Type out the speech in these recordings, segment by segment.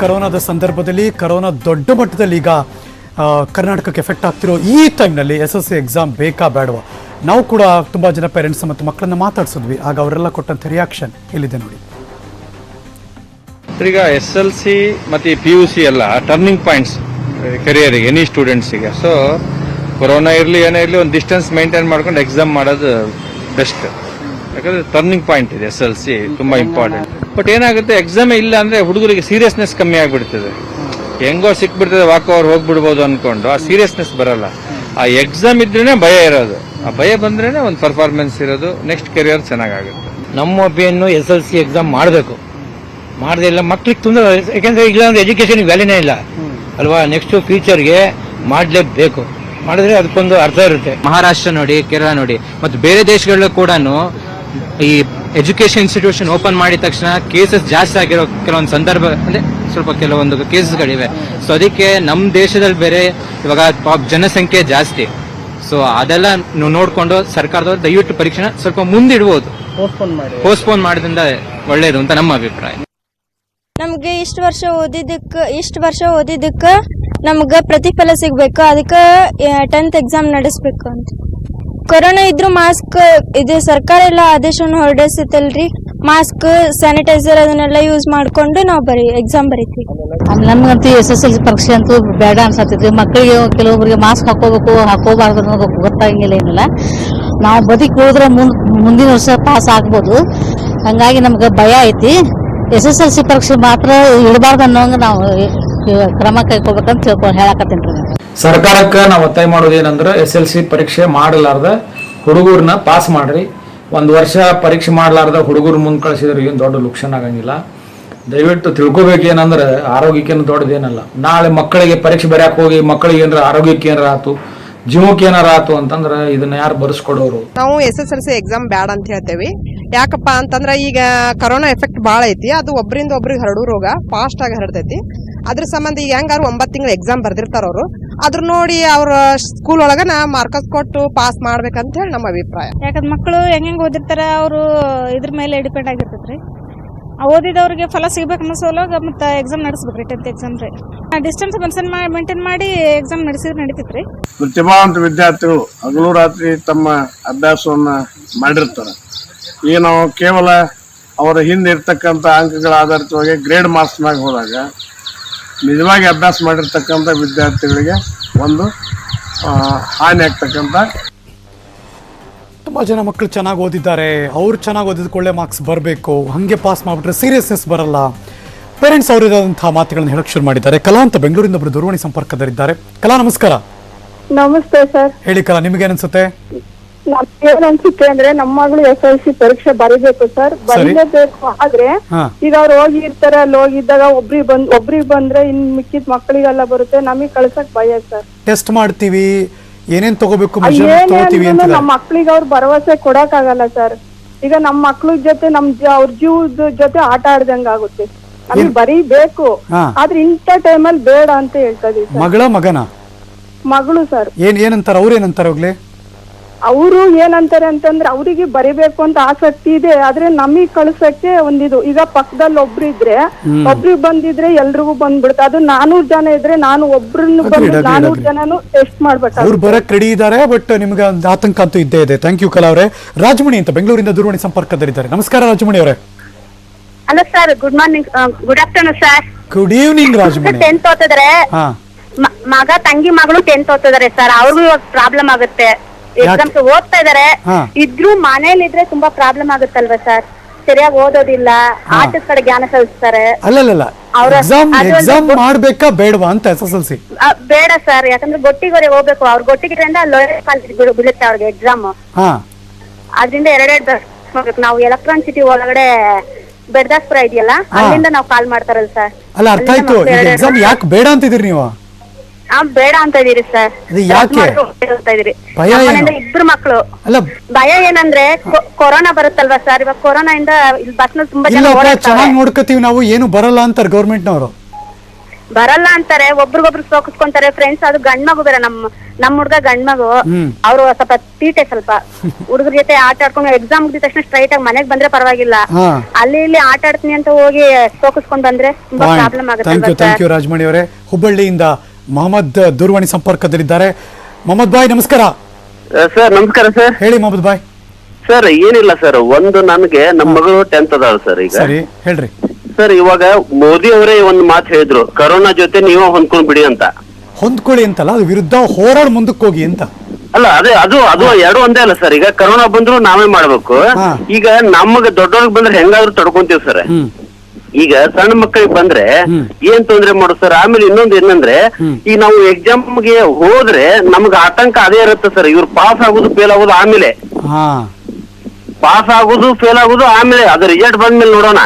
ಕರೋನಾದ ಸಂದರ್ಭದಲ್ಲಿ ಕರೋನಾ ದೊಡ್ಡ ಮಟ್ಟದಲ್ಲಿ ಈಗ ಕರ್ನಾಟಕಕ್ಕೆ ಎಫೆಕ್ಟ್ ಆಗ್ತಿರೋ ಈ ಟೈಮ್ನಲ್ಲಿ ಎಸ್ ಎಸ್ ಸಿ ಎಕ್ಸಾಮ್ ಬೇಕಾ ಬೇಡವಾ? ನಾವು ಕೂಡ ತುಂಬ ಜನ ಪೇರೆಂಟ್ಸ್ ಮತ್ತು ಮಕ್ಕಳನ್ನ ಮಾತಾಡ್ಸಿದ್ವಿ. ಆಗ ಅವರೆಲ್ಲ ಕೊಟ್ಟಂಥ ರಿಯಾಕ್ಷನ್ ಎಲ್ಲಿದೆ ನೋಡಿ. ಈಗ ಎಸ್ ಎಲ್ ಸಿ ಮತ್ತು ಪಿ ಯು ಸಿ ಎಲ್ಲ ಟರ್ನಿಂಗ್ ಪಾಯಿಂಟ್ಸ್ ಕೆರಿಯರಿಗೆ ಎನಿ ಸ್ಟೂಡೆಂಟ್ಸಿಗೆ ಸೊ ಕೊರೋನಾ ಇರಲಿ, ಏನೇ ಇರಲಿ, ಒಂದು ಡಿಸ್ಟೆನ್ಸ್ ಮೇಂಟೈನ್ ಮಾಡ್ಕೊಂಡು ಎಕ್ಸಾಮ್ ಮಾಡೋದು ಬೆಸ್ಟ್ ಯಾಕಂದ್ರೆ ಟರ್ನಿಂಗ್ ಪಾಯಿಂಟ್ ಇದೆ ಎಸ್ ಎಲ್ ಸಿ ತುಂಬಾ ಇಂಪಾರ್ಟೆಂಟ್ ಬಟ್ ಏನಾಗುತ್ತೆ ಎಕ್ಸಾಮ್ ಇಲ್ಲ ಅಂದ್ರೆ ಹುಡುಗರಿಗೆ ಸೀರಿಯಸ್ನೆಸ್ ಕಮ್ಮಿ ಆಗ್ಬಿಡ್ತದೆ. ಹೆಂಗೋ ಸಿಕ್ಬಿಡ್ತದೆ ವಾಕ್ ಓವರ್ ಹೋಗ್ಬಿಡ್ಬೋದು ಅನ್ಕೊಂಡು ಆ ಸೀರಿಯಸ್ನೆಸ್ ಬರಲ್ಲ. ಆ ಎಕ್ಸಾಮ್ ಇದ್ರೇನೆ ಭಯ ಇರೋದು. ಆ ಭಯ ಬಂದ್ರೇನೆ ಒಂದು ಪರ್ಫಾರ್ಮೆನ್ಸ್ ಇರೋದು ನೆಕ್ಸ್ಟ್ ಕೆರಿಯರ್ ಚೆನ್ನಾಗಾಗುತ್ತೆ. ನಮ್ಮ ಒಪಿಯನ್ನು ಎಸ್ ಎಲ್ ಸಿ ಎಕ್ಸಾಮ್ ಮಾಡಬೇಕು. ಮಾಡದೇ ಇಲ್ಲ ಮಕ್ಳಿಗೆ ತೊಂದರೆ ಯಾಕೆಂದ್ರೆ ಇಲ್ಲ ಅಂದ್ರೆ ಎಜುಕೇಶನ್ ವ್ಯಾಲ್ಯೂನೇ ಇಲ್ಲ. ಅಲ್ವಾ ನೆಕ್ಸ್ಟ್ ಫ್ಯೂಚರ್ಗೆ ಮಾಡಲೇಬೇಕು. ಮಾಡಿದ್ರೆ ಅದಕ್ಕೊಂದು ಅರ್ಥ ಇರುತ್ತೆ. ಮಹಾರಾಷ್ಟ್ರ ನೋಡಿ ಕೇರಳ ನೋಡಿ ಮತ್ತು ಬೇರೆ ದೇಶಗಳಲ್ಲೂ ಕೂಡ ಈ ಎಜುಕೇಶನ್ ಇನ್ಸ್ಟಿಟ್ಯೂಷನ್ ಓಪನ್ ಮಾಡಿದ ತಕ್ಷಣ ಕೇಸಸ್ ಜಾಸ್ತಿ ಆಗಿರೋ ಕೆಲವೊಂದು ಸಂದರ್ಭ ಅಂದ್ರೆ ಸ್ವಲ್ಪ ಕೆಲವೊಂದು ಕೇಸಸ್ಗಳಿವೆ ಸೊ ಅದಕ್ಕೆ ನಮ್ಮ ದೇಶದಲ್ಲಿ ಬೇರೆ ಇವಾಗ ಪಾಪ್ ಜನಸಂಖ್ಯೆ ಜಾಸ್ತಿ. ಸೊ ಅದೆಲ್ಲ ನೋಡ್ಕೊಂಡು ಸರ್ಕಾರದವ್ರು ದಯವಿಟ್ಟು ಪರೀಕ್ಷೆ ಸ್ವಲ್ಪ ಮುಂದಿಡ್ಬೋದು. ಪೋಸ್ಟ್ಪೋನ್ ಮಾಡೋದ್ರಿಂದ ಒಳ್ಳೇದು ಅಂತ ನಮ್ಮ ಅಭಿಪ್ರಾಯ. ನಮ್ಗೆ ಇಷ್ಟು ವರ್ಷ ಓದಿದ್ದಕ್ಕೆ ಇಷ್ಟು ವರ್ಷ ಓದಿದ್ದಕ್ಕೆ ನಮ್ಗೆ ಪ್ರತಿಫಲ ಸಿಗ್ಬೇಕು. ಅದಕ್ಕೆ ಟೆಂತ್ ಎಕ್ಸಾಮ್ ನಡೆಸ್ಬೇಕು ಅಂತ. ಕೊರೋನಾ ಇದ್ರು ಮಾಸ್ಕ್, ಇದು ಸರ್ಕಾರ ಎಲ್ಲ ಆದೇಶವನ್ನು ಹೊರಡಿಸುತ್ತಲ್ರಿ? ಮಾಸ್ಕ್, ಸ್ಯಾನಿಟೈಸರ್ ಅದನ್ನೆಲ್ಲ ಯೂಸ್ ಮಾಡ್ಕೊಂಡು ನಾವು ಬರೀ ಎಕ್ಸಾಮ್ ಬರೀತೀವಿ. ನಮ್ಗಂತೂ ಎಸ್ ಎಸ್ ಎಲ್ ಸಿ ಪರೀಕ್ಷೆ ಅಂತೂ ಬೇಡ ಅನ್ಸತ್ತೈತಿ ಮಕ್ಕಳಿಗೆ ಕೆಲವೊಬ್ಬರಿಗೆ ಮಾಸ್ಕ್ ಹಾಕೋಬೇಕು ಹಾಕೋಬಾರ್ದು ಅನ್ನೋದು ಗೊತ್ತಾಗಿಲ್ಲ ಏನಿಲ್ಲ. ನಾವು ಬದುಕಿ ಮುಂದ್ ಮುಂದಿನ ವರ್ಷ ಪಾಸ್ ಆಗ್ಬೋದು. ಹಂಗಾಗಿ ನಮ್ಗೆ ಭಯ ಐತಿ. ಎಸ್ ಎಸ್ ಎಲ್ ಸಿ ಪರೀಕ್ಷೆ ಮಾತ್ರ ಇಡಬಾರ್ದು ಅನ್ನೋಂಗ ನಾವು ಕ್ರಮ ಕೈಗೊಳ್ಬೇಕಂತ ತಿಳ್ಕೊಂಡು ಹೇಳಕತ್ತೀನಿ ರೀ ಸರ್ಕಾರಕ್ಕೆ ನಾವು ಒತ್ತಾಯ ಮಾಡೋದು ಏನಂದ್ರೆ ಎಸ್ ಎಲ್ ಸಿ ಪರೀಕ್ಷೆ ಮಾಡಲಾರ್ದ ಹುಡುಗರನ್ನ ಪಾಸ್ ಮಾಡ್ರಿ. ಒಂದು ವರ್ಷ ಪರೀಕ್ಷೆ ಮಾಡಲಾರ್ದ ಹುಡುಗರು ಮುಂದೆ ಕಳಿಸಿದ್ರೆ ಏನು ದೊಡ್ಡ ಲುಕ್ಷನ್ ಆಗಂಗಿಲ್ಲ. ದಯವಿಟ್ಟು ತಿಳ್ಕೊಬೇಕೇನಂದ್ರೆ ಆರೋಗ್ಯಕ್ಕೇನು ದೊಡ್ಡದೇನಲ್ಲ. ನಾಳೆ ಮಕ್ಕಳಿಗೆ ಪರೀಕ್ಷೆ ಬರೆಯಕ್ಕೆ ಹೋಗಿ ಮಕ್ಕಳಿಗೆ ಏನಾರ ಆರೋಗ್ಯಕ್ಕೆ ಏನಾರ ಆತು ಜೀವಕ್ಕೆ ಏನಾರ ಆತು ಅಂತಂದ್ರೆ ಇದನ್ನ ಯಾರು ಬರ್ಸ್ಕೊಡೋರು? ನಾವು S S L C exam ಬ್ಯಾಡ ಅಂತ ಹೇಳ್ತೇವೆ. ಯಾಕಪ್ಪ ಅಂತಂದ್ರೆ ಈಗ ಕರೋನಾ ಎಫೆಕ್ಟ್ ಭಾಳ ಐತಿ. ಅದು ಒಬ್ಬರಿಂದ ಒಬ್ಬರಿಗೆ ಹರಡು ರೋಗ ಫಾಸ್ಟ್ ಆಗಿ ಹರಡ್ತೈತಿ. ಅದ್ರ ಸಂಬಂಧ ಈಗ ಹೆಂಗಾರು ಒಂಬತ್ತು ತಿಂಗಳು ಎಕ್ಸಾಮ್ ಬರ್ದಿರ್ತಾರ ಅವರು. ಅದ್ರ ನೋಡಿ ಅವ್ರ ಸ್ಕೂಲ್ ಒಳಗನ ಮಾರ್ಕಸ್ ಕೊಟ್ಟು ಪಾಸ್ ಮಾಡ್ಬೇಕಂತ ಹೇಳಿ ನಮ್ಮ ಅಭಿಪ್ರಾಯ. ಯಾಕಂದ್ರೆ ಮಕ್ಕಳು ಹೆಂಗ್ ಓದಿರ್ತಾರೆ ಅವರು ಇದ್ರ ಮೇಲೆ ಡಿಪೆಂಡ್ ಆಗಿರ್ತೈತ್ರಿ. ಓದಿದವ್ರಿಗೆ ಫಲ ಸಿಗ್ಬೇಕು ಅನ್ನೋ ಸಲುವಾಗ ಮತ್ತೆ ಎಕ್ಸಾಮ್ ನಡೆಸ್ಬೇಕ್ರಿ ಟೆಂತ್ ಎಕ್ಸಾಮ್ ರೀ. ಡಿಸ್ಟೆನ್ಸ್ ಮನ್ಸನ್ ಮೇಂಟೈನ್ ಮಾಡಿ ಎಕ್ಸಾಮ್ ನಡೆಸಿದ್ರೆ ನಡೀತೈತ್ರಿ. ಪ್ರತಿಭಾವಂತ ವಿದ್ಯಾರ್ಥಿಗಳು ಹಗಲು ರಾತ್ರಿ ತಮ್ಮ ಅಭ್ಯಾಸವನ್ನ ಮಾಡಿರ್ತಾರೆ. ಈಗ ನಾವು ಕೇವಲ ಅವರ ಹಿಂದೆ ಇರ್ತಕ್ಕಂಥ ಅಂಕಗಳ ಆಧಾರಿತವಾಗಿ ಗ್ರೇಡ್ ಮಾರ್ಕ್ಸ್ ಮ್ಯಾಗ ಹೋದಾಗ ನಿಜವಾಗಿ ಅಭ್ಯಾಸ ಮಾಡಿರ್ತಕ್ಕಂಥ ವಿದ್ಯಾರ್ಥಿಗಳಿಗೆ ಒಂದು ಹಾನಿ ಆಗ್ತಕ್ಕಂಥ ತುಂಬ ಜನ ಮಕ್ಕಳು ಚೆನ್ನಾಗಿ ಓದಿದ್ದಾರೆ. ಅವ್ರು ಚೆನ್ನಾಗಿ ಓದಿದ ಒಳ್ಳೆ ಮಾರ್ಕ್ಸ್ ಬರಬೇಕು. ಹಾಗೆ ಪಾಸ್ ಮಾಡಿಬಿಟ್ರೆ ಸೀರಿಯಸ್ನೆಸ್ ಬರಲ್ಲ. ಪೇರೆಂಟ್ಸ್ ಅವರಿದಂತಹ ಮಾತುಗಳನ್ನು ಹೇಳಕ್ ಶುರು ಮಾಡಿದ್ದಾರೆ. ಕಲಾ ಅಂತ ಬೆಂಗಳೂರಿಂದ ಒಬ್ಬರು ದೂರವಾಣಿ ಸಂಪರ್ಕದಲ್ಲಿದ್ದಾರೆ. ಕಲಾ ನಮಸ್ಕಾರ. ನಮಸ್ತೆ ಸರ್. ಹೇಳಿ ಕಲಾ ನಮ್ಗೆ ಏನ್ ಅನ್ಸುತ್ತೆ ಅಂದ್ರೆ ನಮ್ಮ ಮಗಳು ಎಸ್ ಎಲ್ ಸಿ ಪರೀಕ್ಷೆ ಬರೀಬೇಕು ಸರ್. ಬರೀಲೇಬೇಕು ಆದ್ರೆ ಈಗ ಅವ್ರು ಹೋಗಿರ್ತಾರೆ ಅಲ್ಲಿ ಹೋಗಿದ್ದಾಗ ಒಬ್ರಿಗೆ ಬಂದ್ ಒಬ್ರಿಗೆ ಬಂದ್ರೆ ಇನ್ ಮಿಕ್ಕಿದ ಮಕ್ಕಳಿಗೆಲ್ಲ ಬರುತ್ತೆ. ನಮಗ್ ಕಳ್ಸಕ್ ಭಯ ಸರ್. ಟೆಸ್ಟ್ ಮಾಡ್ತೀವಿ ಏನೇನ್ ತಗೋಬೇಕು ಅಂತ ನಮ್ಮ ಮಕ್ಳಿಗೆ ಅವ್ರು ಭರವಸೆ ಕೊಡಕ್ ಆಗಲ್ಲ ಸರ್. ಈಗ ನಮ್ಮ ಮಕ್ಳ ಜೊತೆ ನಮ್ ಜ- ಅವ್ರ ಜೀವದ ಜೊತೆ ಆಟ ಆಡ್ದಂಗ್ ಆಗುತ್ತೆ. ನಮಗ್ ಬರೀಬೇಕು ಹಾ. ಆದ್ರೆ ಇಂಥ ಟೈಮಲ್ಲಿ ಬೇಡ ಅಂತ ಹೇಳ್ತಾ ಇದೀವಿ ಸರ್. ಮಗಳ ಮಗನ? ಮಗಳು ಸರ್. ಏನ್ ಏನಂತಾರೆ? ಅವ್ರ ಏನಂತಾರ ಹೋಗ್ಲಿ? ಅವರು ಏನಂತಾರೆ ಅಂತಂದ್ರೆ ಅವರಿಗೆ ಬರಿಬೇಕು ಅಂತ ಆಸಕ್ತಿ ಇದೆ ಆದ್ರೆ ನಮಗ್ ಕಳ್ಸಕ್ಕೆ ಒಂದಿದು. ಈಗ ಪಕ್ಕದಲ್ಲಿ ಒಬ್ರು ಇದ್ರೆ ಒಬ್ರಿಗೆ ಬಂದಿದ್ರೆ ಎಲ್ರಿಗೂ ಬಂದ್ಬಿಡುತ್ತೆ. ಅದು ನಾನೂರ್ ಜನ ಇದ್ರೆ ನಾನು ಒಬ್ರನ್ನ ಬಂದು ನಾನೂರ್. ಜನನು ಟೆಸ್ಟ್ ಅವ್ರು ಮಾಡ್ಬೇಕಾಗುತ್ತೆ ಬರಕ್ ರೆಡಿ ಇದ್ದಾರೆ ಬಟ್ ನಿಮ್ಗೆ ಒಂದು ಆತಂಕ ಅಂತೂ ಇದ್ದೇ ಇದೆ. ಥ್ಯಾಂಕ್ ಯು ಕಲಾ ಅವರೇ. ರಾಜಮಣಿ ಅಂತ ಬೆಂಗಳೂರಿಂದ ದೂರವಾಣಿ ಸಂಪರ್ಕದಲ್ಲಿದ್ದಾರೆ. ನಮಸ್ಕಾರ ರಾಜಮಣಿ ಅವರೇ. Hello sir good morning good afternoon sir good evening Rajamani tenth ಓದಿದ್ರೆ ಹಾ. ಮಗ ತಂಗಿ ಮಗಳು ಟೆಂತ್ ಓದ್ತಿದಾರೆ ಸರ್ ಅವ್ರಿಗೂ ಇವಾಗ ಪ್ರಾಬ್ಲಮ್ ಆಗುತ್ತೆ. ಎಕ್ಸಾಮ್ಸ್ ಓದ್ತಾ ಇದಾರೆ. ಇದ್ರು ಮನೇಲಿ ಇದ್ರೆ ತುಂಬಾ ಪ್ರಾಬ್ಲಮ್ ಆಗುತ್ತಲ್ವಾ ಸರ್ ಸರಿಯಾಗಿ ಓದೋದಿಲ್ಲ ಆಟದ ಕಡೆ ಜ್ಞಾನ ಕಲಿಸ್ತಾರೆ ಅಲ್ಲಲ್ಲ ಅವ್ರ- ಎಕ್ಸಾಮ್ ಎಕ್ಸಾಮ್ ಮಾಡ್ಬೇಕಾ ಬೇಡವಾ ಅಂತ ಎಸ್ ಎಸ್ ಎಲ್ ಸಿ? ಬೇಡ ಸರ್ ಯಾಕಂದ್ರೆ ಗೊಟ್ಟಿಗೋರೆ ಹೋಗ್ಬೇಕು. ಅವ್ರ ಗೊಟ್ಟಿಗಿರಿಂದ ಲೋಯರ್ ಕಾಲೇಜ್ ಬೀಳುತ್ತೆ ಅವ್ರಿಗೆ ಎಕ್ಸಾಮ್ ಅದ್ರಿಂದ ಎರಡೆರಡು ಹೋಗ್ಬೇಕು ನಾವು ಎಲೆಕ್ಟ್ರಾನ್ ಸಿಟಿ ಒಳಗಡೆ ಬೆಡ್ದಾಸ್ಪುರ ಇದೆಯಲ್ಲ ಅಲ್ಲಿಂದ ನಾವು ಕಾಲ್ ಮಾಡ್ತಾರಲ್ಲ ಸರ್ ಅಲ್ಲ ಅರ್ಥ ಆಯ್ತು. ಎಕ್ಸಾಮ್ ಯಾಕೆ ಬೇಡ ಅಂತಿದ್ದೀರಿ ನೀವು? ಆ ಬೇಡ ಅಂತ ಇದೀರಿ ಸರ್ ಯಾಕೆ? ಭಯ ಏನು? ಇಬ್ರು ಮಕ್ಕಳು ಅಲ್ಲ ಭಯ ಏನಂದ್ರೆ ಕೊ- ಕೊರೋನಾ ಬರುತ್ತಲ್ವಾ ಸರ್ ಇವಾಗ ಕೊರೋನಾ ಇಂದ ಇಲ್ಲಿ ಬಸ್ ತುಂಬಾ ಜನ ಇಲ್ಲಪ್ಪ ಓಡಾಡ್ತಾರೆ. ಚೆನ್ನಾಗಿ ನೋಡ್ಕೋತೀವಿ ನಾವು. ಏನು ಬರಲ್ಲ ಅಂತಾರೆ ಗೌರ್ಮೆಂಟ್ನವರು. ಬರಲ್ಲ ಅಂತಾರೆ. ಒಬ್ರಿಗೊಬ್ರು ಸೋಕಿಸ್ಕೊಂತಾರೆ ಫ್ರೆಂಡ್ಸ್ ಅದು ಗಂಡ್ ಮಗು ಬೇರೆ. ನಮ್ ನಮ್ ಹುಡ್ಗ ಗಂಡ್ ಮಗು. ಹ್ಮ್. ಅವ್ರು ಸ್ವಲ್ಪ ತೀಟೆ ಸ್ವಲ್ಪ. ಹುಡುಗರ ಜೊತೆ ಆಟ ಆಡ್ಕೊಂಡು ಎಕ್ಸಾಮ್ ಮುಗಿದ ತಕ್ಷಣ ಸ್ಟ್ರೈಟ್ ಆಗಿ ಮನೆಗ್ ಬಂದ್ರೆ ಪರವಾಗಿಲ್ಲ. ಹಾ. ಅಲ್ಲಿ ಇಲ್ಲಿ ಆಟ ಆಡ್ತೀನಿ ಅಂತ ಹೋಗಿ ಸೋಕಿಸ್ಕೊಂಡ್ ಬಂದ್ರೆ ತುಂಬಾ ಪ್ರಾಬ್ಲಮ್ ಥ್ಯಾಂಕ್ ಯು ಆಗುತ್ತೆ ಥ್ಯಾಂಕ್ ಯು ರಾಜಮಣಿ ಅವರೇ. ಹುಬ್ಬಳ್ಳಿಯಿಂದ ಮೊಹಮ್ಮದ್ ದೂರವಾಣಿ ಸಂಪರ್ಕದಲ್ಲಿದ್ದಾರೆ. ಮೊಹಮ್ಮದ್ ಬಾಯ್ ನಮಸ್ಕಾರ. ಸರ್ ನಮಸ್ಕಾರ ಸರ್. ಹೇಳಿ ಮೊಹಮ್ಮದ್ ಬಾಯ್ ಸರ್ ಏನಿಲ್ಲ ಸರ್. ಒಂದು ನನಗೆ ನಮ್ಮ ಮಗಳು ಟೆಂತ್ ಅದಾಳ ಸರ್ ಈಗ. ಸರಿ ಹೇಳ್ರಿ. ಸರ್ ಇವಾಗ ಮೋದಿ ಅವರೇ ಒಂದು ಮಾತು ಹೇಳಿದ್ರು ಕರೋನಾ ಜೊತೆ ನೀವು ಹೊಂದ್ಕೊಂಡ್ ಬಿಡಿ ಅಂತ. ಹೊಂದ್ಕೊಳ್ಳಿ ಅಂತಲ್ಲ ಅದು ವಿರುದ್ಧ ಹೋರಾಡ್ ಮುಂದಕ್ಕೆ ಹೋಗಿ ಅಂತ. ಅಲ್ಲ ಅದೇ ಅದು ಅದು ಎರಡು ಒಂದೇ ಅಲ್ಲ ಸರ್. ಈಗ ಕರೋನಾ ಬಂದ್ರು ನಾವೇ ಮಾಡ್ಬೇಕು. ಹಾ. ಈಗ ನಮಗೆ ದೊಡ್ಡವ್ರಿಗೆ ಬಂದ್ರೆ ಹೆಂಗಾದ್ರೂ ತಡ್ಕೊಂತೀವಿ ಸರ್. ಹ್ಮ್. ಈಗ ಸಣ್ಣ ಮಕ್ಕಳಿಗೆ ಬಂದ್ರೆ. ಏನ್ ತೊಂದ್ರೆ ಮಾಡು ಸರ್? ಆಮೇಲೆ ಇನ್ನೊಂದು ಏನಂದ್ರೆ ಈ ಈಗ ನಾವು ಎಕ್ಸಾಮ್ಗೆ ಹೋದ್ರೆ ನಮ್ಗೆ ಆತಂಕ ಅದೇ ಇರುತ್ತೆ ಸರ್. ಇವ್ರು ಪಾಸ್ ಆಗುದು ಫೇಲ್ ಆಗೋದು ಆಮೇಲೆ. ಪಾಸ್ ಆಗೋದು ಫೇಲ್ ಆಗೋದು ಆಮೇಲೆ ಅದು ರಿಸಲ್ಟ್ ಬಂದ್ಮೇಲೆ ನೋಡೋಣ.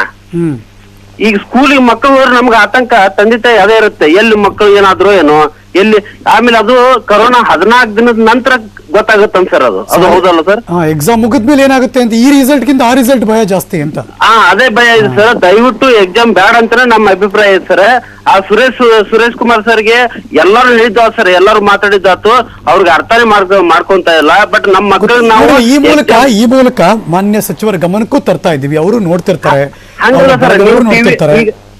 ಈಗ ಸ್ಕೂಲಿಗೆ ಮಕ್ಕಳು ಹೋದ್ರೆ ನಮ್ಗೆ ಆತಂಕ ತಂದೆ ತಾಯಿ ಅದೇ ಇರುತ್ತೆ. ಎಲ್ಲಿ ಮಕ್ಕಳು ಏನಾದ್ರು ಏನೋ ಎಲ್ಲಿ ಆಮೇಲೆ ಅದು ಕರೋನಾ ಹದಿನಾಲ್ಕು ದಿನದ ನಂತರ ಗೊತ್ತಾಗುತ್ತೆ ಸರ್ ಅದು. ಅದು ಹೌದಲ್ಲ ಸರ್ ಎಕ್ಸಾಮ್ ಮುಗಿದ್ಮೇಲೆ ಏನಾಗುತ್ತೆ ಅಂತ ಈ ರಿಸಲ್ಟ್ ಗಿಂತ ಆ ರಿಸಲ್ಟ್ ಭಯ ಜಾಸ್ತಿ ಅಂತ. ಹಾ ಅದೇ ಭಯ ಇದೆ ಸರ್ ದಯವಿಟ್ಟು ಎಕ್ಸಾಮ್ ಬೇಡ ಅಂತಾನೆ ನಮ್ಮ ಅಭಿಪ್ರಾಯ ಇದೆ ಸರ್ ಆ ಸುರೇಶ್ ಸುರೇಶ್ ಕುಮಾರ್ ಸರ್ಗೆ ಎಲ್ಲರೂ ಹೇಳಿದ್ದ ಸರ್ ಎಲ್ಲರೂ ಮಾತಾಡಿದ್ದಾತು ಅವ್ರಿಗೆ ಅರ್ಥನೇ ಮಾಡ್ಕೊ ಮಾಡ್ಕೊಂತ ಇಲ್ಲ. ಬಟ್ ನಮ್ಮ ಮಕ್ಕಳಿಗೆ ನಾವು ಈ ಮೂಲಕ ಈ ಮೂಲಕ ಮಾನ್ಯ ಸಚಿವರ ಗಮನಕ್ಕೂ ತರ್ತಾ ಇದ್ದೀವಿ ಅವರು ನೋಡ್ತಿರ್ತಾರೆ. ಹಂಗಲ್ಲ ಅವ್ರ ಸರ್ ನೀವು ಟಿವಿ ನೋಡ್ತಿರ್ತಾರೆ.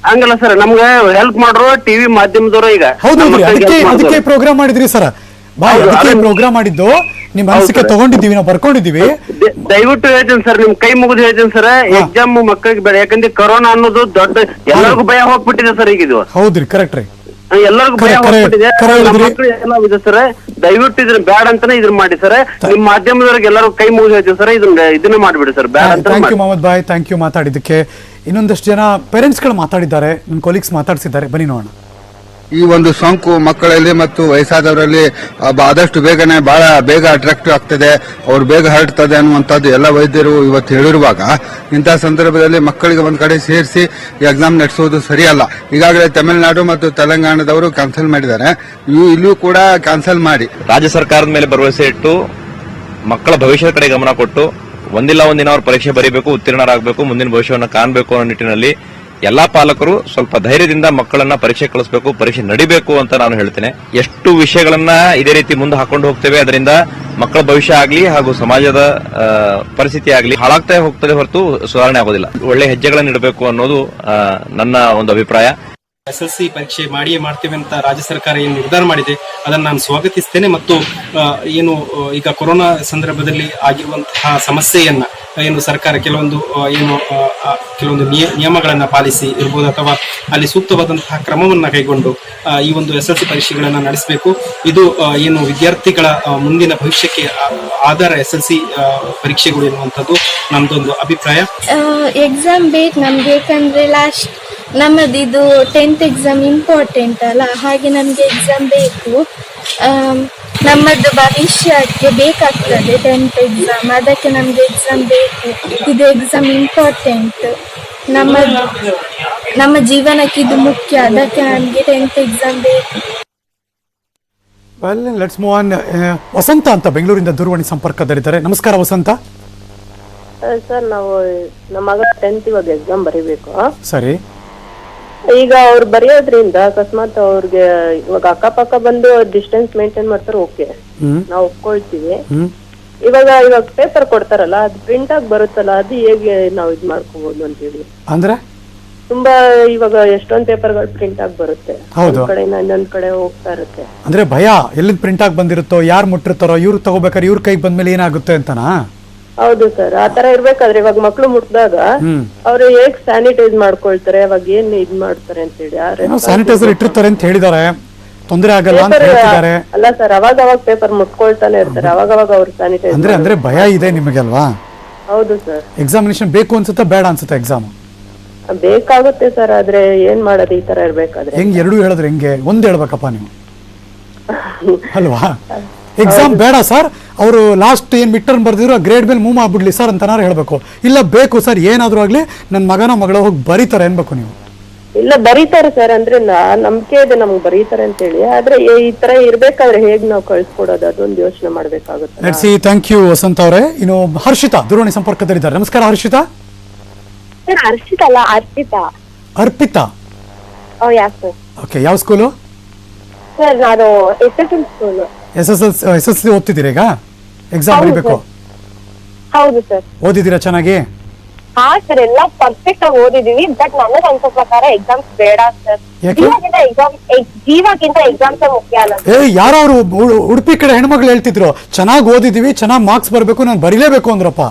ಹಂಗಲ್ಲ ಸರ್ ನಮ್ಗೆ ಹೆಲ್ಪ್ ಮಾಡ್ರು ಟಿವಿ ಮಾಧ್ಯಮದವರು ಈಗ ಹೌದು ನಮ್ಮ ಮಕ್ಕಳಿಗೆ ಅದಕ್ಕೆ help ಅದಕ್ಕೆ. ಪ್ರೋಗ್ರಾಮ್ ಮಾಡಿದ್ರಿ ಸರ್ ಬಾಯ್ ಅದಕ್ಕೆ ಪ್ರೋಗ್ರಾಮ್ ಮಾಡಿದ್ದು. ನಿಮ್ ಮನಸ್ಸಿಗೆ ಅನಿಸಿಕೆ ತಗೊಂಡಿದ್ದೀವಿ ನಾವು ಬರ್ಕೊಂಡಿದ್ದೀವಿ. ದಯವಿಟ್ಟು ಹೇಳ್ತೀನಿ ಸರ್ ನಿಮ್ ಕೈ ಮುಗಿದು ಹೇಳ್ತೀನಿ ಸರ್. ಎಕ್ಸಾಮ್ ಮಕ್ಕಳಿಗೆ ಬೇಡ. ಯಾಕಂದ್ರೆ ಕೊರೋನಾ ಅನ್ನೋದು ದೊಡ್ಡ ಎಲ್ಲರಿಗೂ ಭಯ ಹೋಗ್ಬಿಟ್ಟಿದೆ ಸರ್ ಈಗ ಇದು. ಹೌದ್ರಿ ಕರೆಕ್ಟ್ ರೀ. ಎಲ್ಲರಿಗೂ ಭಯ ಹೋಗ್ಬಿಟ್ಟಿದೆ. ಮಕ್ಕಳು ಎಲ್ಲ ಇದೆ ಸರ್. ದಯವಿಟ್ಟು ಇದನ್ನ ಬೇಡ ಅಂತಾನೆ ಇದನ್ನ ಮಾಡಿ ಸರ್. ನಿಮ್ ಮಾಧ್ಯಮದವ್ರಿಗೆ ಎಲ್ಲರೂ ಕೈ ಮುಗಿದು ಹೇಳ್ತೀನಿ ಸರ್. ಇದನ್ನ ಇದನ್ನ ಮಾಡ್ಬಿಡಿ ಸರ್. ಬೇಡ ಅಂತ thank you Mohammed bhai thank you ಮಾತಾಡಿದ್ದಕ್ಕೆ. ಇನ್ನೊಂದಷ್ಟು ಜನ ಪೇರೆಂಟ್ಸ್ಗಳು ಮಾತಾಡಿದ್ದಾರೆ. ನನ್ನ ಕೊಲೀಗ್ಸ್ ಮಾತಾಡ್ಸಿದ್ದಾರೆ. ಬನ್ನಿ ನೋಡೋಣ. ಈ ಒಂದು ಸೋಂಕು ಮಕ್ಕಳಲ್ಲಿ ಮತ್ತು ವಯಸ್ಸಾದವರಲ್ಲಿ ಆದಷ್ಟು ಬೇಗನೆ ಬಹಳ ಬೇಗ ಅಟ್ರಾಕ್ಟಿವ್ ಆಗ್ತದೆ, ಅವ್ರು ಬೇಗ ಹರಡ್ತದೆ ಅನ್ನುವಂಥದ್ದು ಎಲ್ಲ ವೈದ್ಯರು ಇವತ್ತು ಹೇಳಿರುವಾಗ. ಇಂತಹ ಸಂದರ್ಭದಲ್ಲಿ ಮಕ್ಕಳಿಗೆ ಒಂದು ಕಡೆ ಸೇರಿಸಿ ಎಕ್ಸಾಮ್ ನಡೆಸುವುದು ಸರಿಯಲ್ಲ. ಈಗಾಗಲೇ ತಮಿಳುನಾಡು ಮತ್ತು ತೆಲಂಗಾಣದವರು ಕ್ಯಾನ್ಸಲ್ ಮಾಡಿದ್ದಾರೆ. ಇಲ್ಲೂ ಕೂಡ ಕ್ಯಾನ್ಸಲ್ ಮಾಡಿ. ರಾಜ್ಯ ಸರ್ಕಾರದ ಮೇಲೆ ಭರವಸೆ ಇಟ್ಟು, ಮಕ್ಕಳ ಭವಿಷ್ಯದ ಕಡೆ ಗಮನ ಕೊಟ್ಟು, ಒಂದಿಲ್ಲ ಒಂದಿನ ಅವ್ರು ಪರೀಕ್ಷೆ ಬರೀಬೇಕು, ಉತ್ತೀರ್ಣರಾಗಬೇಕು, ಮುಂದಿನ ಭವಿಷ್ಯವನ್ನು ಕಾಣಬೇಕು ಅನ್ನೋ ನಿಟ್ಟಿನಲ್ಲಿ ಎಲ್ಲಾ ಪಾಲಕರು ಸ್ವಲ್ಪ ಧೈರ್ಯದಿಂದ ಮಕ್ಕಳನ್ನ ಪರೀಕ್ಷೆ ಕಳಿಸಬೇಕು, ಪರೀಕ್ಷೆ ನಡಿಬೇಕು ಅಂತ ನಾನು ಹೇಳ್ತೇನೆ. ಎಷ್ಟು ವಿಷಯಗಳನ್ನ ಇದೇ ರೀತಿ ಮುಂದೆ ಹಾಕೊಂಡು ಹೋಗ್ತೇವೆ, ಅದರಿಂದ ಮಕ್ಕಳ ಭವಿಷ್ಯ ಆಗಲಿ ಹಾಗೂ ಸಮಾಜದ ಪರಿಸ್ಥಿತಿ ಆಗಲಿ ಹಾಳಾಗ್ತಾ ಹೋಗ್ತದೆ ಹೊರತು ಸುಧಾರಣೆ ಆಗೋದಿಲ್ಲ. ಒಳ್ಳೆ ಹೆಜ್ಜೆಗಳನ್ನು ಇಡಬೇಕು ಅನ್ನೋದು ನನ್ನ ಒಂದು ಅಭಿಪ್ರಾಯ. ಎಸ್ ಎಲ್ ಸಿ ಪರೀಕ್ಷೆ ಮಾಡಿಯೇ ಮಾಡ್ತೇವೆ ಅಂತ ರಾಜ್ಯ ಸರ್ಕಾರ ಏನು ನಿರ್ಧಾರ ಮಾಡಿದೆ, ಅದನ್ನು ನಾನು ಸ್ವಾಗತಿಸ್ತೇನೆ ಮತ್ತು ಏನು ಈಗ ಕೊರೋನಾ ಸಂದರ್ಭದಲ್ಲಿ ಆಗಿರುವಂತಹ ಸಮಸ್ಯೆಯನ್ನ, ಏನು ಸರ್ಕಾರ ಕೆಲವೊಂದು ಏನು ಕೆಲವೊಂದು ನಿಯಮಗಳನ್ನ ಪಾಲಿಸಿ ಇರ್ಬೋದು ಅಥವಾ ಅಲ್ಲಿ ಸೂಕ್ತವಾದಂತಹ ಕ್ರಮವನ್ನು ಕೈಗೊಂಡು ಈ ಒಂದು ಎಸ್ ಎಲ್ ಸಿ ಪರೀಕ್ಷೆಗಳನ್ನು ನಡೆಸಬೇಕು. ಇದು ಏನು ವಿದ್ಯಾರ್ಥಿಗಳ ಮುಂದಿನ ಭವಿಷ್ಯಕ್ಕೆ ಆಧಾರ ಎಸ್ ಎಲ್ ಸಿ ಪರೀಕ್ಷೆಗಳು ಎನ್ನುವಂಥದ್ದು ನಮ್ದೊಂದು ಅಭಿಪ್ರಾಯ. ಎಕ್ಸಾಮ್ ಬೇಕು ನಮ್ಗೆ ಲಾಸ್ಟ್ ನಮ್ಮದು ಇದು ಟೆಂತ್ ಎಕ್ಸಾಮ್ ಇಂಪಾರ್ಟೆಂಟ್ ಅಲ್ಲ? ಹಾಗೆ ನಮಗೆ ಎಕ್ಸಾಮ್ ಬೇಕು. ನಮ್ಮದು ಭವಿಷ್ಯಕ್ಕೆ ಬೇಕಾಗ್ತದೆ ಟೆಂತ್ ಎಕ್ಸಾಮ್ ಅದಕ್ಕೆ ನಮಗೆ ಎಕ್ಸಾಮ್ ಬೇಕು. ಇದು ಎಕ್ಸಾಮ್ ಇಂಪಾರ್ಟೆಂಟ್ ನಮ್ಮ ನಮ್ಮ ಜೀವನಕ್ಕೆ ಇದು ಮುಖ್ಯ. ಅದಕ್ಕೆ ನಮಗೆ ಟೆಂತ್ ಎಕ್ಸಾಮ್ ಬೇಕು. Well let's move on Vasantha ಅಂತ ಬೆಂಗಳೂರಿಂದ ದೂರವಾಣಿ ಸಂಪರ್ಕದಲ್ಲಿದ್ದಾರೆ. ನಮಸ್ಕಾರ ವಸಂತ. ಸರ್ ನಾವು ನಮ್ಮ ಮಗ ಟೆಂತ್ ಇವಾಗ ಎಕ್ಸಾಮ್ ಬರೀಬೇಕು. ಸರಿ. ಈಗ ಅವ್ರು ಬರೆಯೋದ್ರಿಂದ ಅಕಸ್ಮಾತ್ ಅವ್ರಿಗೆ ಇವಾಗ ಅಕ್ಕಪಕ್ಕ ಬಂದು ಡಿಸ್ಟೆನ್ಸ್ ಮೇಂಟೈನ್ ಮಾಡ್ತಾರೆ ಓಕೆ ಹ್ಮ್. ನಾವು ಒಪ್ಕೊಳ್ತೀವಿ. ಹ್ಮ್. ಇವಾಗ ಇವಾಗ ಪೇಪರ್ ಕೊಡ್ತಾರಲ್ಲ ಅದು ಪ್ರಿಂಟ್ ಆಗಿ ಬರುತ್ತಲ್ಲ ಅದು ಹೇಗೆ ನಾವು ಇದ್ ಮಾಡ್ಕೋಬಹುದು ಅಂತೇಳಿ. ಅಂದ್ರೆ? ತುಂಬಾ ಇವಾಗ ಎಷ್ಟೊಂದ್ ಪೇಪರ್ಗಳು ಪ್ರಿಂಟ್ ಆಗಿ ಬರುತ್ತೆ. ಹೌದು. ಒಂದ್ ಕಡೆಯಿಂದ ಇನ್ನೊಂದ್ ಕಡೆ ಹೋಗ್ತಾ ಇರುತ್ತೆ. ಅಂದ್ರೆ ಭಯ ಎಲ್ಲಿಂದ ಪ್ರಿಂಟ್ ಆಗಿ ಬಂದಿರುತ್ತೋ ಯಾರು ಮುಟ್ಟಿರ್ತಾರೋ ಇವ್ರು ತಗೋಬೇಕಾದ್ರೆ ಇವ್ರ ಕೈಗೆ ಬಂದ್ಮೇಲೆ ಏನಾಗುತ್ತೆ ಅಂತನಾ? ಹೌದು ಸರ್ ಆತರ ಇರ್ಬೇಕಾದ್ರೆ ಇವಾಗ ಮಕ್ಳು ಮುಟ್ದಾಗ ಹ್ಮ್. ಅವ್ರು ಹೇಗ್ ಸ್ಯಾನಿಟೈಸ್ ಮಾಡ್ಕೊಳ್ತಾರೆ ಅವಾಗ ಏನ್ ಇದ್ ಮಾಡ್ತಾರೆ ಅಂತ ಹೇಳಿ. ಸ್ಯಾನಿಟೈಸರ್ ಇಟ್ಟಿರ್ತಾರೆ ಅಂತ ಹೇಳಿದ್ದಾರೆ. ತೊಂದರೆ ಆಗಲ್ಲ ಅಂತ ಹೇಳ್ತಿದ್ದಾರೆ. ಅಲ್ಲ ಸರ್ ಅವಾಗ ಅವಾಗ ಪೇಪರ್ ಮುಟ್ಕೊಳ್ತಾನೆ ಇರ್ತಾರೆ. ಅವಾಗ ಅವಾಗ ಅವ್ರು ಸ್ಯಾನಿಟೈಸ್ ಅಂದ್ರೆ ಅಂದ್ರೆ ಭಯ ಇದೆ ನಿಮಗೆ ಅಲ್ವಾ? ಹೌದು ಸರ್ ಎಕ್ಸಾಮಿನೇಷನ್ ಬೇಕು ಅನ್ಸುತ್ತೆ ಬೇಡ ಅನ್ಸುತ್ತೆ ಎಕ್ಸಾಮ್ ಬೇಕಾಗುತ್ತೆ ಸರ್ ಆದ್ರೆ ಏನ್ ಮಾಡೋದು ಈ ತರ ಇರ್ಬೇಕಾದ್ರೆ. ಹೆಂಗ್ ಎರಡು ಹೇಳಿದ್ರೆ ಹೆಂಗೆ? ಒಂದ್ ಹೇಳ್ಬೇಕಪ್ಪ ನೀವು. ಅಲ್ವಾ? ಎಕ್ಸಾಮ್ ಬೇಡ ಸರ್ ಅವರು ಲಾಸ್ಟ್ ಏನು ಮಿಡ್ ಟರ್ಮ್ ಬರ್ದಿದ್ರು ಗ್ರೇಡ್ ಮೇಲೆ ಮೂವ್ ಆಗ್ಬಿಡ್ಲಿ ಸರ್ ಅಂತನಾರು ಹೇಳಬೇಕು. ಇಲ್ಲ ಬೇಕು ಸರ್ ಏನಾದರೂ ಆಗಲಿ ನನ್ನ ಮಗನ ಮಗಳ ಹೋಗಿ ಬರೀತಾರೆ ಅನ್ಬೇಕು ನೀವು. ಇಲ್ಲ ಬರೀತಾರೆ ಸರ್ ಅಂದ್ರೆ ನಂಬಿಕೆ ಇದೆ ನಮ್ಗೆ ಬರೀತಾರೆ ಅಂತ ಹೇಳಿ ಆದ್ರೆ ಈ- ಈ ತರ ಇರ್ಬೇಕಾದ್ರೆ ಹೇಗ್ ನಾವು ಕಳ್ಸ್ಕೊಡೋದು? ಅದೊಂದು ಯೋಚನೆ ಮಾಡ್ಬೇಕಾಗುತ್ತೆ. ಸಿ ಥ್ಯಾಂಕ್ ಯು ವಸಂತ ಅವರೇ. ಇನ್ನು ಹರ್ಷಿತಾ ದೂರವಾಣಿ ಸಂಪರ್ಕದಲ್ಲಿದ್ದಾರೆ ನಮಸ್ಕಾರ ಹರ್ಷಿತಾ. ಸರ್ ಹರ್ಷಿತ ಅಲ್ಲ Arpitha. Arpitha? Oh yeah sir okay ಯಾವ ಸ್ಕೂಲು ಸರ್ ನಾನು S S L school S S L S S C ಓದ್ತಿದ್ದೀರಾ ಈಗ? ಎಕ್ಸಾಮ್ ಹೌದು ಬರೀಬೇಕು? ಹೌದು ಸರ್. ಓದಿದ್ದೀರಾ ಚೆನ್ನಾಗಿ? ಹಾ ಸರ್ ಎಲ್ಲ ಪರ್ಫೆಕ್ಟ್ ಆಗಿ ಓದಿದೀವಿ. ಬಟ್ ನನಗೆ ಅನ್ಸೋ ಪ್ರಕಾರ ಎಕ್ಸಾಮ್ಸ್ ಬೇಡ ಸರ್. ಯಾಕೆ? ಜೀವಕ್ಕಿಂತ ಎಕ್ಸಾಮ್ ಜೀವಕ್ಕಿಂತ ಎಕ್ಸಾಮ್ಸ್ ಮುಖ್ಯ ಅಲ್ಲ ಏ ಯಾರೋ ಅವರು ಉಡುಪಿ ಕಡೆ ಹೆಣ್ಮಕ್ಳು ಹೇಳ್ತಿದ್ರು ಚೆನ್ನಾಗಿ ಓದಿದೀವಿ ಚೆನ್ನಾಗಿ ಮಾರ್ಕ್ಸ್ ಬರಬೇಕು ನಾನು ಬರೀಲೇಬೇಕು ಅಂದ್ರಪ್ಪ.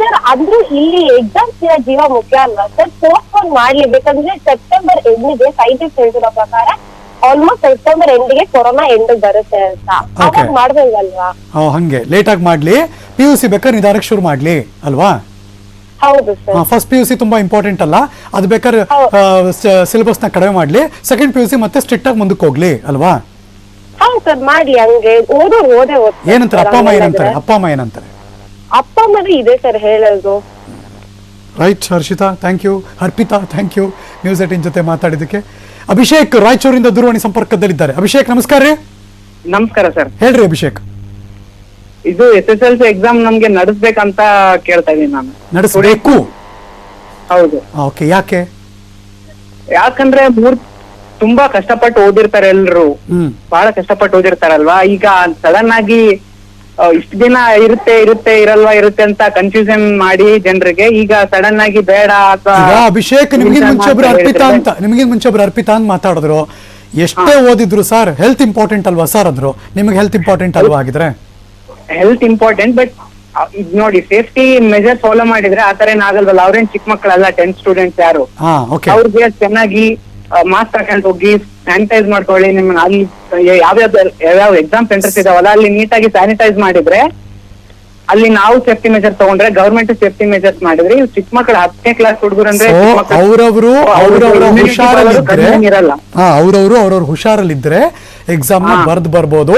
ಸರ್ ಅಂದ್ರೂ ಇಲ್ಲಿ ಎಕ್ಸಾಮ್ಸ್ ಜೀವ ಮುಖ್ಯ ಅಲ್ಲ ಸರ್. ಪೋಸ್ಟ್ಪೋನ್ ಮಾಡ್ಲಿ ಬೇಕಂದ್ರೆ ಸೆಪ್ಟೆಂಬರ್ ಎಂಟನೇ ಸೈಂಟಿಸ್ಟ್ ಹೇಳಿರೋ ಪ್ರಕಾರ ಆಲ್ಮೋಸ್ಟ್ ಸೆಪ್ಟೆಂಬರ್ ಎಂಡಿಗೆ ಕೊರೋನಾ ಎಂಡ್ ಬರುತ್ತೆ ಅಂತ. ಅವಾಗ ಮಾಡ್ಬೇಕಲ್ವಾ? ಓ ಹಂಗೆ. ಲೇಟಾಗಿ ಮಾಡ್ಲಿ. ಪಿ ಯು ಸಿ ಬೇಕಾದ್ರೆ ನಿಧಾನಕ್ಕೆ ಶುರು ಮಾಡ್ಲಿ ಅಲ್ವಾ? ಹೌದು sir first P U C ತುಂಬಾ ಇಂಪಾರ್ಟೆಂಟ್ ಅಲ್ಲ. ಅದು ಬೇಕಾದ್ರೆ ನ ಕಡಿಮೆ ಮಾಡ್ಲಿ. ಸೆಕೆಂಡ್ ಪಿ ಯು ಸಿ ಮತ್ತೆ ಸ್ಟ್ರಿಕ್ಟ್ ಆಗಿ ಮುಂದಕ್ಕೆ ಹೋಗ್ಲಿ ಅಲ್ವಾ? ಹೌದು ಸರ್ ಮಾಡಿ ಹಂಗೆ. ಓದೋರು ಓದೇ ಓದ್ತಾರೆ ಏನಂತಾರೆ? ಅಪ್ಪ ಅಮ್ಮ. ಏನಂತಾರೆ? ಅಪ್ಪ ಅಮ್ಮ ಏನಂತಾರೆ? ಅಪ್ಪ ಅಮ್ಮನೂ ಇದೆ ಸರ್ ಹೇಳೋದು. Right Harshitha thank you Arpitha thank you news eighteen ಜೊತೆ ಮಾತಾಡಿದ್ದಕ್ಕೆ. ಅಭಿಷೇಕ್ ರಾಯಚೂರಿಂದ ದೂರವಾಣಿ ಸಂಪರ್ಕದಲ್ಲಿದ್ದಾರೆ. ಅಭಿಷೇಕ್ ನಮಸ್ಕಾರ ರೀ. ನಮಸ್ಕಾರ ಸರ್. ಹೇಳ್ರಿ ಅಭಿಷೇಕ್. ಇದು S S L C exam ನಮ್ಗೆ ನಡೆಸ್ಬೇಕಂತ ಕೇಳ್ತಾ ಇದೀನಿ ನಾನು. ನಡೆಸಬೇಕು? ಹೌದು. ಓಕೆ ಯಾಕೆ? ಯಾಕಂದ್ರೆ ಮೂರ್ ತುಂಬಾ ಕಷ್ಟಪಟ್ಟು ಓದಿರ್ತಾರೆ ಎಲ್ರು. ಹ್ಮ್. ಬಹಳ ಕಷ್ಟಪಟ್ಟು ಓದಿರ್ತಾರಲ್ವಾ? ಈಗ ಸಡನ್ ಆಗಿ ಇಷ್ಟು ದಿನ ಇರುತ್ತೆ ಇರುತ್ತೆ ಇರಲ್ವಾ ಇರುತ್ತೆ ಅಂತ ಕನ್ಫ್ಯೂಷನ್ ಮಾಡಿ ಜನರಿಗೆ. ಈಗ ಸಡನ್ ಆಗಿ ಬೇಡ ಅಥವಾ ಈಗ ಅಭಿಷೇಕ್ ನಿಮಗೆ ಮುಂಚೆ ಒಬ್ರು ಅರ್ಪಿತ ಅಂತ ನಿಮಗೆ ಮುಂಚೆ ಒಬ್ರು ಅರ್ಪಿತ ಅಂತ ಮಾತಾಡಿದ್ರು. ಎಷ್ಟೇ ಓದಿದ್ರು ಸರ್ ಹೆಲ್ತ್ ಇಂಪಾರ್ಟೆಂಟ್ ಅಲ್ವಾ ಸರ್ ಅಂದ್ರು? ನಿಮಗೆ ಹೆಲ್ತ್ ಇಂಪಾರ್ಟೆಂಟ್ ಅಲ್ವಾ ಆಗಿದ್ರೆ ಹೆಲ್ತ್ ಇಂಪಾರ್ಟೆಂಟ್ ಬಟ್ ಇದ್ ನೋಡಿ ಸೇಫ್ಟಿ ಮೆಜರ್ ಫಾಲೋ ಮಾಡಿದ್ರೆ ಆತರ ಏನಾಗಲ್ವಲ್ಲ ಅವ್ರೇನ್ ಚಿಕ್ಕ ಮಕ್ಕಳಲ್ಲ ಟೆಂತ್ ಸ್ಟೂಡೆಂಟ್ಸ್ ಯಾರು? ಹಾ ಓಕೆ ಅವ್ರಿಗೆ ಚೆನ್ನಾಗಿ ಮಾಸ್ಕ್ ಹಾಕೊಂಡು ಹೋಗಿ ಸ್ಯಾನಿಟೈಸ್ ಮಾಡ್ಕೊಳ್ಳಿ ನಿಮ್ಮನ್ನ ಅಲ್ಲಿ ಯಾವ್ಯಾವ ಯಾವ್ಯಾವ ಎಕ್ಸಾಮ್ ಸೆಂಟರ್ಸ್ ಇದಾವಲ್ಲ ಅಲ್ಲಿ ನೀಟಾಗಿ ಸ್ಯಾನಿಟೈಸ್ ಮಾಡಿದ್ರೆ ಅಲ್ಲಿ ನಾವು ಸೇಫ್ಟಿ ಮೆಜರ್ ತಗೊಂಡ್ರೆ ಗವರ್ಮೆಂಟ್ ಸೇಫ್ಟಿ ಮೆಜರ್ಸ್ ಮಾಡಿದ್ರೆ ಇವ್ ಚಿಕ್ಕ ಮಕ್ಕಳು ಹತ್ತನೇ ಕ್ಲಾಸ್ ಹುಡುಗರು ಅಂದ್ರೆ ಅವರವರು ಅವರವರ ಹುಷಾರಲ್ಲಿದ್ರೆ ಇರಲ್ಲ ಹಾ ಅವ್ರವ್ರು ಅವ್ರವ್ರ ಹುಷಾರಲ್ಲಿದ್ರೆ ಎಕ್ಸಾಮ್ನ ಬರ್ದ್ ಬರ್ಬೋದು.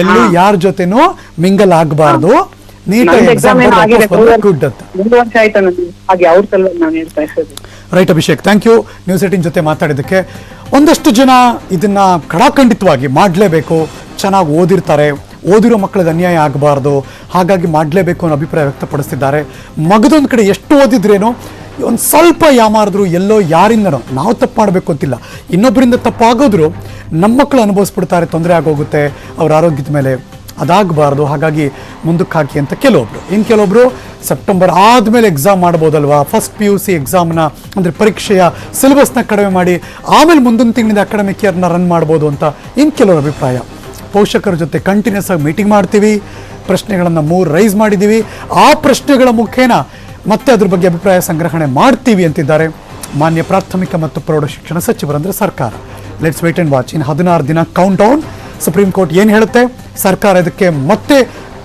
ಎಲ್ಲೂ ಯಾರ ಜೊತೆನೂ ಮಿಂಗಲ್ ಆಗಬಾರ್ದು. ನೀಟಾಗಿ ಎಕ್ಸಾಮ್ exam ಏನೋ ಗುಡ್ ಅಂತ. ಒಂದು ವರ್ಷ ಆಯ್ತು ನನಗೆ ಹಾಗೆ ಅವ್ರ ಸಲುವಾಗಿ ನಾನು ಹೇಳ್ತಾ ಇರೋದು. Right Abhishek thank you news eighteen ಜೊತೆ ಮಾತಾಡಿದ್ದಕ್ಕೆ ಒಂದಷ್ಟು ಜನ ಇದನ್ನ ಕಡಾಖಂಡಿತವಾಗಿ ಮಾಡಲೇಬೇಕು. ಚೆನ್ನಾಗಿ ಓದಿರ್ತಾರೆ. ಓದಿರೋ ಮಕ್ಕಳಿಗೆ ಅನ್ಯಾಯ ಆಗಬಾರ್ದು. ಹಾಗಾಗಿ ಮಾಡಲೇಬೇಕು ಅನ್ನೋ ಅಭಿಪ್ರಾಯ ವ್ಯಕ್ತಪಡಿಸ್ತಿದ್ದಾರೆ. ಮಗದೊಂದು ಕಡೆ ಎಷ್ಟು ಓದಿದ್ರೇನೋ ಒಂದು ಸ್ವಲ್ಪ ಯಾಮಾರದ್ರು ಎಲ್ಲೋ ಯಾರಿಂದನೋ ನಾವು ತಪ್ಪು ಮಾಡಬೇಕು ಅಂತಿಲ್ಲ. ಇನ್ನೊಬ್ಬರಿಂದ ತಪ್ಪಾಗೋದ್ರು ನಮ್ಮ ಮಕ್ಕಳು ಅನುಭವಿಸ್ಬಿಡ್ತಾರೆ ತೊಂದರೆ ಆಗೋಗುತ್ತೆ. ಅವ್ರ ಆರೋಗ್ಯದ ಮೇಲೆ ಅದಾಗಬಾರ್ದು. ಹಾಗಾಗಿ ಮುಂದಕ್ಕೆ ಹಾಕಿ ಅಂತ ಕೆಲವೊಬ್ರು. ಇನ್ನು ಕೆಲವೊಬ್ರು ಸೆಪ್ಟೆಂಬರ್ ಆದಮೇಲೆ ಎಕ್ಸಾಮ್ ಮಾಡ್ಬೋದಲ್ವಾ? ಫಸ್ಟ್ ಪಿ ಯು ಸಿ ಎಕ್ಸಾಮ್ನ ಅಂದರೆ ಪರೀಕ್ಷೆಯ ಸಿಲೆಬಸ್ನ ಕಡಿಮೆ ಮಾಡಿ, ಆಮೇಲೆ ಮುಂದಿನ ತಿಂಗಳಿಂದ ಅಕಾಡೆಮಿಕ್ ಇಯರ್ನ ರನ್ ಮಾಡ್ಬೋದು ಅಂತ ಇನ್ನು ಕೆಲವರ ಅಭಿಪ್ರಾಯ. ಪೋಷಕರ ಜೊತೆ ಕಂಟಿನ್ಯೂಸ್ ಆಗಿ ಮೀಟಿಂಗ್ ಮಾಡ್ತೀವಿ. ಪ್ರಶ್ನೆಗಳನ್ನು ಮೂರು ರೈಸ್ ಮಾಡಿದ್ದೀವಿ. ಆ ಪ್ರಶ್ನೆಗಳ ಮುಖೇನ ಮತ್ತೆ ಅದ್ರ ಬಗ್ಗೆ ಅಭಿಪ್ರಾಯ ಸಂಗ್ರಹಣೆ ಮಾಡ್ತೀವಿ ಅಂತಿದ್ದಾರೆ. ಮಾನ್ಯ ಪ್ರಾಥಮಿಕ ಮತ್ತು ಪ್ರೌಢಶಿಕ್ಷಣ ಸಚಿವರಂದ್ರೆ ಸರ್ಕಾರ. Let's wait and watch in ಹದಿನಾರು ದಿನ ಕೌಂಟ್ ಡೌನ್ ಸುಪ್ರೀಂ ಕೋರ್ಟ್ ಏನು ಹೇಳುತ್ತೆ? ಸರ್ಕಾರ ಇದಕ್ಕೆ ಮತ್ತೆ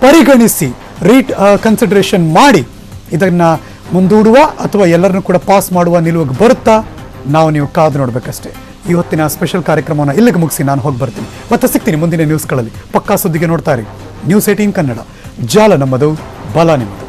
ಪರಿಗಣಿಸಿ ರೀಟ್ ಕನ್ಸಿಡರೇಷನ್ ಮಾಡಿ ಇದನ್ನು ಮುಂದೂಡುವ ಅಥವಾ ಎಲ್ಲರನ್ನೂ ಕೂಡ ಪಾಸ್ ಮಾಡುವ ನಿಲುವಿಗೆ ಬರುತ್ತಾ? ನಾವು ನೀವು ಕಾದು ನೋಡಬೇಕಷ್ಟೇ. ಇವತ್ತಿನ ಸ್ಪೆಷಲ್ ಕಾರ್ಯಕ್ರಮವನ್ನು ಇಲ್ಲಿಗೆ ಮುಗಿಸಿ ನಾನು ಹೋಗಿ ಬರ್ತೀನಿ. ಮತ್ತೆ ಸಿಗ್ತೀನಿ ಮುಂದಿನ ನ್ಯೂಸ್ಗಳಲ್ಲಿ ಪಕ್ಕಾ ಸುದ್ದಿಗೆ ನೋಡ್ತಾ ಇರಿ. News eighteen Kannada. ಜಾಲ ನಮ್ಮದು, ಬಲ ನಿಮ್ಮದು.